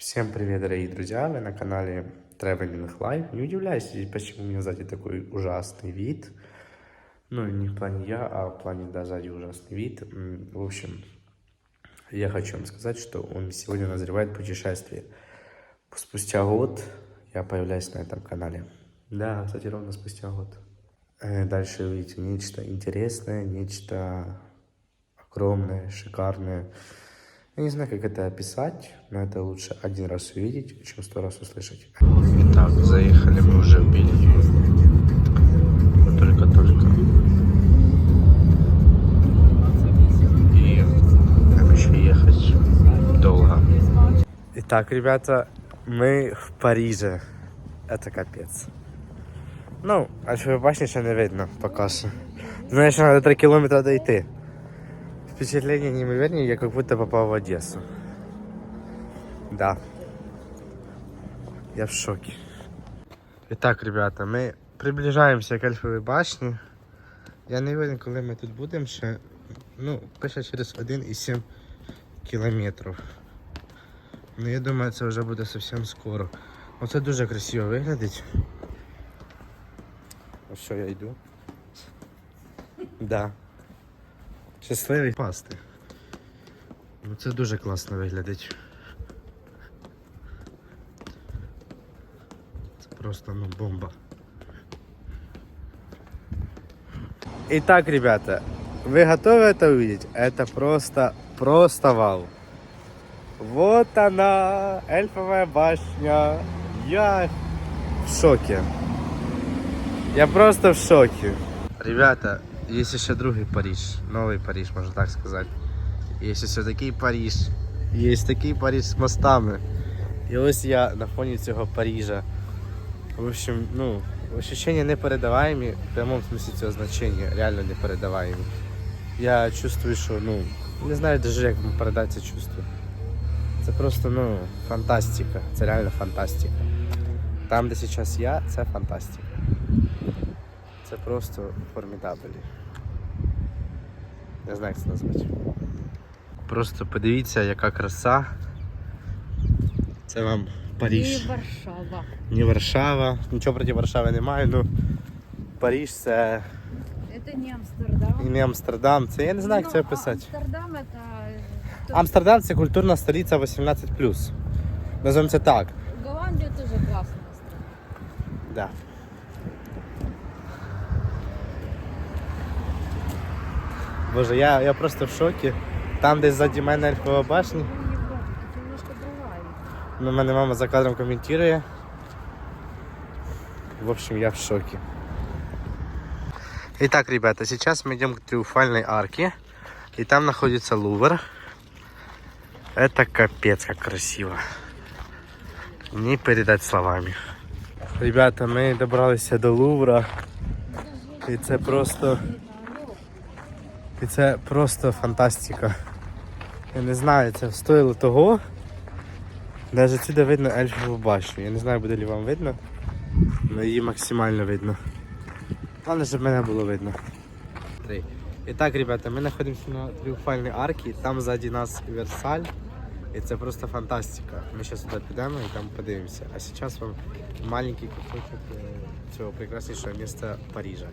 Всем привет, дорогие друзья! Вы на канале Traveling Life. Не удивляйтесь, почему у меня сзади такой ужасный вид. Ну, не в плане я, а в плане, да, сзади ужасный вид. В общем, я хочу вам сказать, что меня сегодня назревает путешествие. Спустя год я появляюсь на этом канале. Да, кстати, ровно спустя год. Э, Дальше увидите нечто интересное, нечто огромное, шикарное. Я не знаю, как это описать, но это лучше один раз увидеть, чем сто раз услышать. Итак, заехали мы уже в Бельгию. Только-только. И нам еще ехать долго. Итак, ребята, мы в Париже. Это капец. Ну, Альфової башні ще не видно поки що. Знаєш, треба 3 кілометри дойти. Впечатление неимоверное, я как будто попал в Одессу. Да. Я в шоке. Итак, ребята, мы приближаемся к Альфовой башне. Я не уверен, коли ми тут будемо ще. Ну, пише через 1,7 кілометрів. Ну, я думаю, це вже буде зовсім скоро. Оце дуже красиво виглядить. Ось що я йду. Да. Щасливий пасти. Ну це дуже класно виглядить. Це просто ну бомба. Итак, ребята, вы готовы это увидеть? Это просто, просто вау. Вот она, эльфовая башня. Я в шоке. Я просто в шоке. Ребята, есть еще другий Париж, новый Париж, можно так сказать. Есть еще такий Париж, есть такий Париж з мостами. І ось я на фоні цього Парижа. В общем, ну, ощущения непередаваемі, в прямому смысле цього значення, реально непередаваемі. Я чувствую, що, ну, не знаю даже, як передати це чувство. Це просто, ну, фантастика. Це реально фантастика. Там, де зараз я, це фантастика. Це просто формідабелі. Не знаю, як це назвати. Просто подивіться, яка краса. Це вам Паріж. І Варшава. Не Варшава. Нічого проти Варшави немає, ну Паріж це Это не Амстердам. і не Амстердам. Це я не знаю, як це Ну, описати. Амстердам это... то- Амстердам це культурна столиця 18. Називаємо це так. Голландия тоже классная страна. Да. Боже, я, я просто в шокі. Там десь ззаді мене Ельфова башня. Ну, Европа, тут немножко другая. Ну, мене мама за кадром коментує. В общем, я в шоке. Итак, ребята, сейчас мы идем к Триумфальной арке. И там находится Лувр. Это капец, как красиво. Не передать словами. Ребята, ми добралися до Лувра. І це просто. І це просто фантастика. Я не знаю, це стоїло того. Навіть отсюда видно ельфову башню. Я не знаю, буде ли вам видно, але її максимально видно. Головне, щоб мене було видно. І так, ребята, ми знаходимося на тріумфальній арці, там ззаді нас Версаль. І це просто фантастика. Ми зараз туди підемо і там подивимося. А зараз вам маленький кусочок е, цього прекраснішого міста Парижа.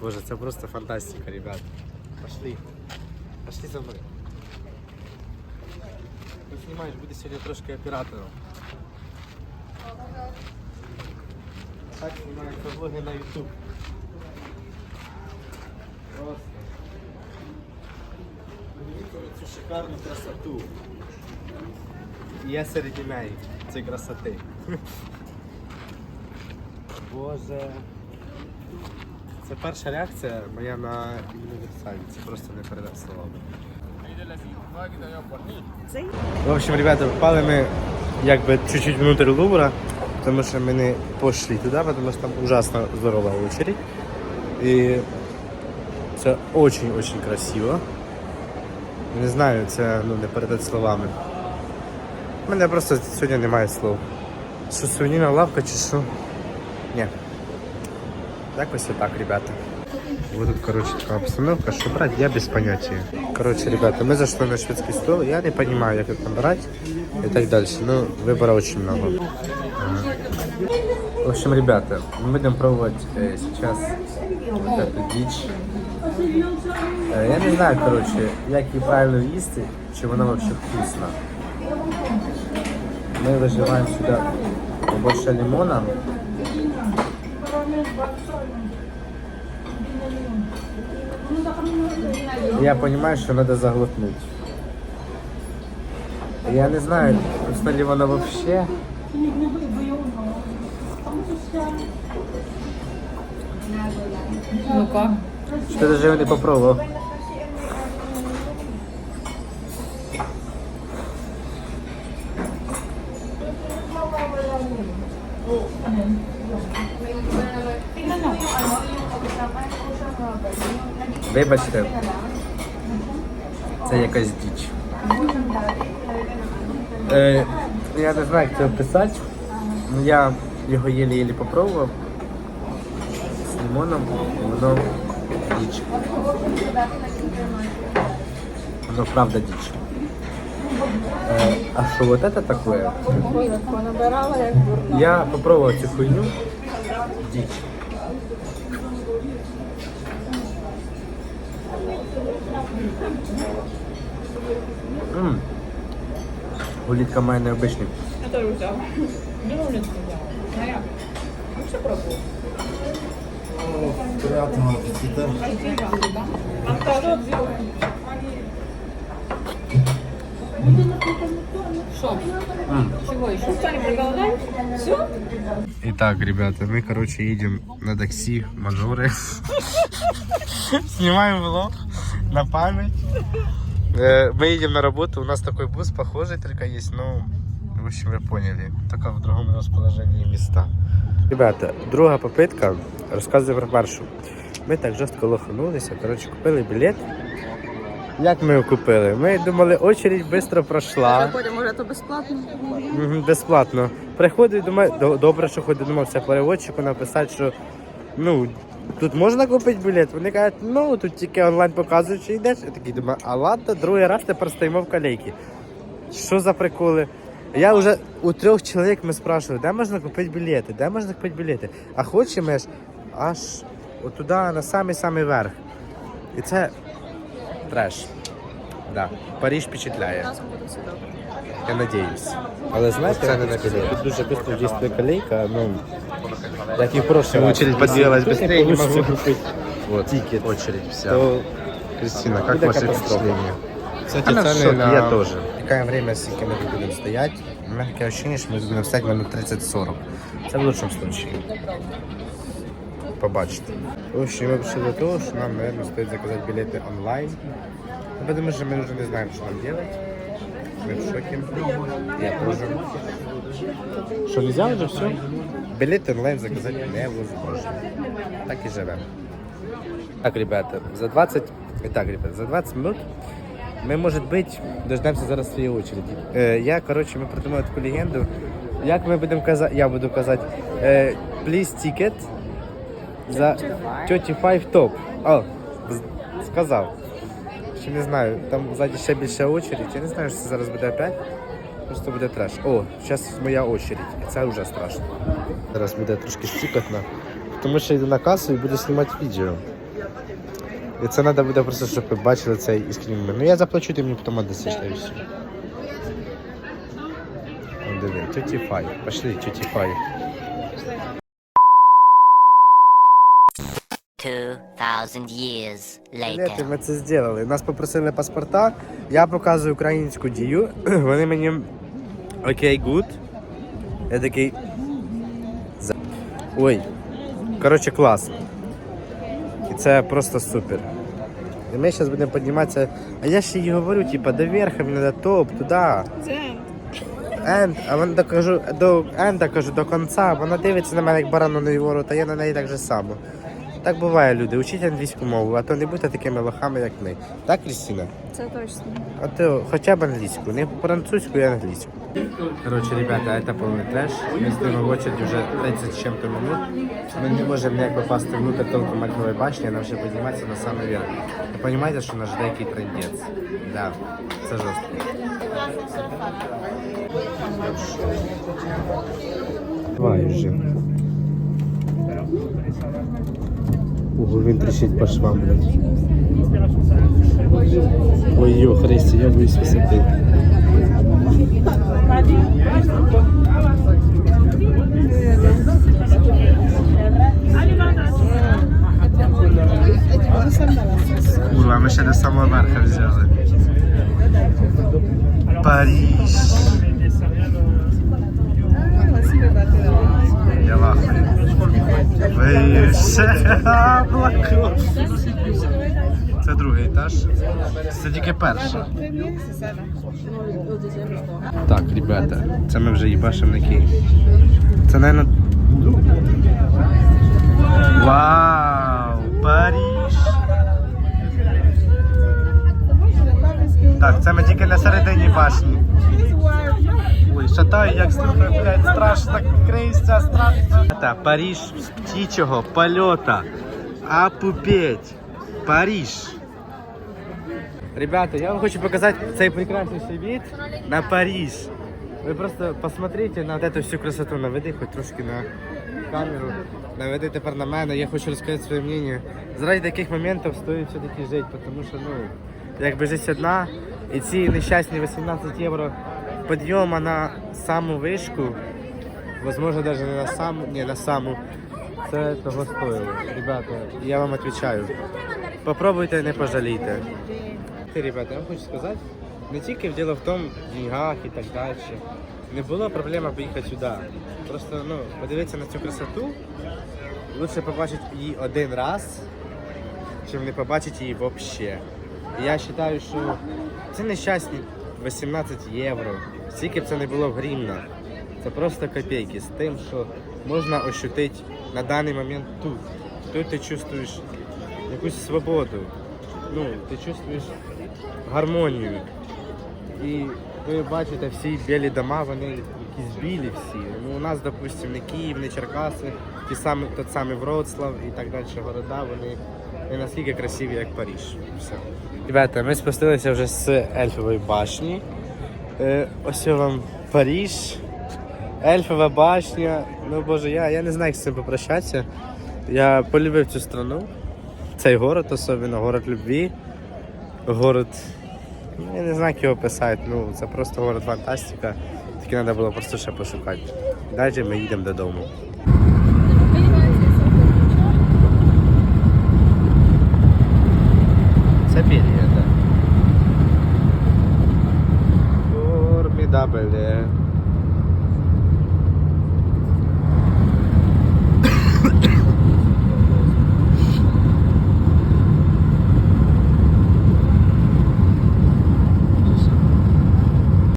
Боже, це просто фантастика, ребят. Пошли. Пошли за мною. Ти знімаєш, буде сьогодні трошки оператором. Так знімаються влоги на YouTube. Просто. Подивіться на цю шикарну красоту. Я серед неї цієї красоти. Боже. Це перша реакція моя на універсалі. Це просто не передати словами. В общем, ребята, попали ми якби чуть-чуть внутрь Лувра, тому що ми не пішли туди, тому що там ужасно здорова очередь. І це дуже-дуже красиво. Не знаю, це ну, не передати словами. У мене просто сьогодні немає слов. Що сувенірна лавка чи що? Ні. Якось отак, ребята. Вот тут, короче, такая обстановка, что брать, я без понятия. Короче, ребята, мы зашли на шведский стол, я не понимаю, как там брать и так дальше. Ну, выбора очень много. Ага. В общем, ребята, мы будем пробовать э, сейчас вот эту дичь. Э, я не знаю, короче, як її правильно їсти, чи вона вообще вкусна. Мы выживаем сюда побольше лимона. Я понимаю, что надо заглотнуть. Я не знаю, вкусно ли вона вообще. Ну-ка. Что даже его не попробовал. Вибачте, це якась діч. Е, я не знаю, як це описати. Ну, Я його єлі-єлі попробував з лимоном, воно діч. Воно правда діч. Е, а що вот это такое? Я попробував цю хуйню. Діч. Мм. Улітка має необичний. Я теж взяв. Беру літку взяв. А як? Ну що пробував? Приятного аппетита. А второй взяв. Що? Чего еще? Что-нибудь голодаешь? Все? Итак, ребята, мы, короче, едем на такси, мажоры. Снимаем влог на память. Э, Мы едем на работу, у нас такой бус похожий только есть, но, в общем, вы поняли, только в другом расположении места. Ребята, друга попитка, розказую про першу. Ми так жорстко лоханулися, коротше, купили білет. Як ми його купили? Ми думали, очередь швидко пройшла. Заходимо, може, то безплатно? Мгм, Безплатно. Приходить, думаю, до- добре, що хоч додумався переводчику написати, що ну, тут можна купити білет. Вони кажуть, ну тут тільки онлайн показують, що йдеш. Я такий думаю, а ладно, другий раз тепер стоїмо в калейки. Що за приколи? Я вже у трьох чоловік ми спрашивали, де можна купити білети, де можна купити білети. А хочемо ж аж отуди на самий-самий верх. І це треш. Да. Париж впечатляє. Я надіюсь. Але знаєте, це не на Тут дуже швидко дійствує колейка, ну, як і в прошлый раз. Очередь подвигалась Тут быстрее, не получится могу. купить Вот, тикет. очередь вся. То Кристина, буде как ваши катастрофа. впечатления? Кстати, Она в цены шоке, на... я тоже. Чекаємо время, скільки ми тут будемо стояти. У мене таке ощущение, що ми тут будемо стояти минут 30-40. Це в лучшому случае. Побачите. В общем, ми прийшли до того, що нам, наверное, стоїть заказати білети онлайн. Ну, Потому що ми вже не знаємо, що нам делать. Ми в шокі. Я теж. Що, нельзя вже все? Білети онлайн заказати невозможно. Так і живемо. Так, ребята, за 20... Так, ребята, за 20 минут ми, може бути, дождемося зараз своєї очереди. Е, я, коротше, ми придумали таку легенду. Як ми будемо казати, я буду казати, е, please ticket за 35 top. О, сказав. Ще не знаю, там ззаді ще більша очередь. Я не знаю, що це зараз буде опять. Просто буде треш. О, зараз моя очередь. І це вже страшно. Зараз буде трошки стікотно. Тому що йду на касу і буду знімати відео. І це треба буде просто, щоб ви бачили цей іскрін. Ну я заплачу, ти мені потім віддасиш і все. Диви, тюті фай. Пошли, тюті фай. 2,000 years later. ми це зробили. Нас попросили паспорта, я показую українську дію. Вони мені окей, гуд. Я такий. Ой. Коротше, клас. І це просто супер. І ми зараз будемо підніматися. А я ще їй говорю, типа, до верха, мені до топ, туди. Енд, а вона до, кажу, до енда кажу до кінця, вона дивиться на мене як баран на ворота, я на неї так же само. Так буває, люди. Учіть англійську мову, а то не будьте такими лохами, як ми. Так, Крістіна? Це точно. А то хоча б англійську, не французьку, а англійську. Короче, ребята, это полный трэш. Мы стоим в очереди уже 30 с чем-то минут. Мы не можем никак попасть внутрь толком Альфовой башни, она уже поднимается на самый верх. Вы понимаете, что нас ждет який трендец? Да, це жорстко. Давай вже. وبين بريشيت باش معمر ويو خريستي يا بوي سبيسيتي والله مش هذا السمر مع الخبزة Це другий етаж. Це тільки перший. Так, ребята, це ми вже їбашимо на Київ. Це, мабуть, Вау! Париж! Так, це ми тільки на середині башні. Ой, шатаю, як слухаю, блядь, страшно, крийся, страшно. Та Париж з птічого польота. Опупеть. Париж. Ребята, я вам хочу показать цей прекраснейший вид на Париж. Вы просто посмотрите на эту всю красоту, наведи хоть трошки на камеру, наведи тепер на мене, я хочу розказати своє мнение. Заради таких моментів стоїть все-таки жити, тому що, ну, якби життя одна, і ці нещасні 18 євро підйома на саму вишку, возможно, даже не на саму, не на саму, це того стоїло. Ребята, я вам відповідаю. Попробуйте, не пожалійте. Ти, ребята, я вам хочу сказати, не тільки діло в тому, в деньгах і так далі. Не було проблема поїхати сюди. Просто ну, подивитися на цю красоту. Лучше побачити її один раз, чим не побачити її взагалі. Я вважаю, що це нещасні 18 євро. Скільки б це не було в. Це просто копійки з тим, що можна ощутити на даний момент тут. Тут ти чувствуєш якусь свободу. Ну, ти чувствуєш гармонію. І ви бачите, всі білі дома, вони якісь білі всі. Ну, у нас, допустимо, не Київ, не Черкаси, ті самі, тот самий Вроцлав і так далі города, вони не настільки красиві, як Париж. Все. Ребята, ми спустилися вже з Ельфової башні. Е, ось вам Париж. Ельфова башня. Ну боже, я, я не знаю, як з цим попрощатися. Я полюбив цю страну. Цей город особливо, город любві. Город. ну, Я не знаю, як його писати. Ну, це просто город фантастика. Тільки треба було просто ще пошукати. Далі ми їдемо додому.